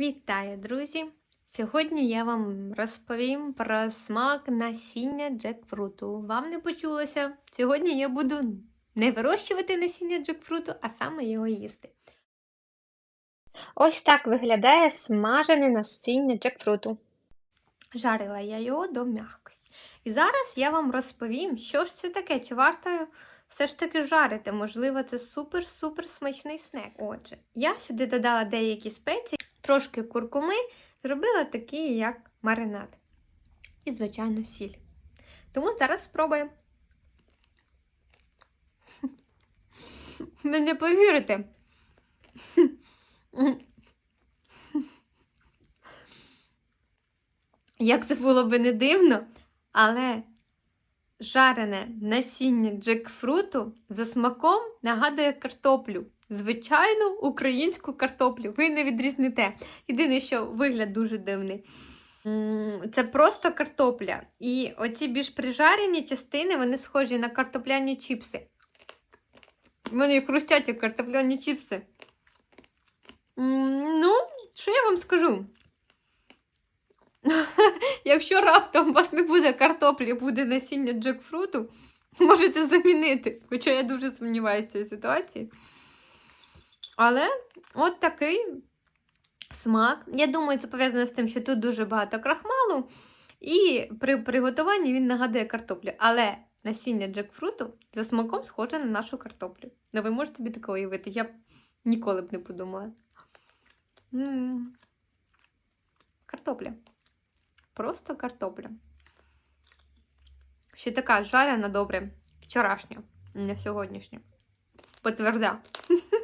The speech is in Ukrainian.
Вітаю, друзі! Сьогодні я вам розповім про смак насіння джекфруту. Вам не почулося? Сьогодні я буду не вирощувати насіння джекфруту, а саме його їсти. Ось так виглядає смажене насіння джекфруту. Жарила я його до м'якості. І зараз я вам розповім, що ж це таке, чи варто все ж таки жарити. Можливо, це супер-супер смачний снек. Отже, я сюди додала деякі спеції, трошки куркуми, зробила такий, як маринад. І, звичайно, сіль. Тому зараз спробуємо. Ви не повірите. Як це було би не дивно, але жарене насіння джекфруту за смаком нагадує картоплю. Звичайну українську картоплю. Ви не відрізните. Єдине, що вигляд дуже дивний. Це просто картопля. І оці більш прижарені частини, вони схожі на картопляні чіпси. Вони хрустять як картопляні чіпси. Ну, що я вам скажу? Якщо раптом у вас не буде картоплі, буде насіння джекфруту, можете замінити. Хоча я дуже сумніваюся в цій ситуації. Але от такий смак. Я думаю, це пов'язано з тим, що тут дуже багато крахмалу, і при приготуванні він нагадує картоплю. Але насіння джекфруту за смаком схоже на нашу картоплю. Ну, ви можете собі таке уявити? Я б ніколи б не подумала. М. Картопля. Просто картопля. Ще така жарена добре. Вчорашня, не сьогоднішня. Потверда.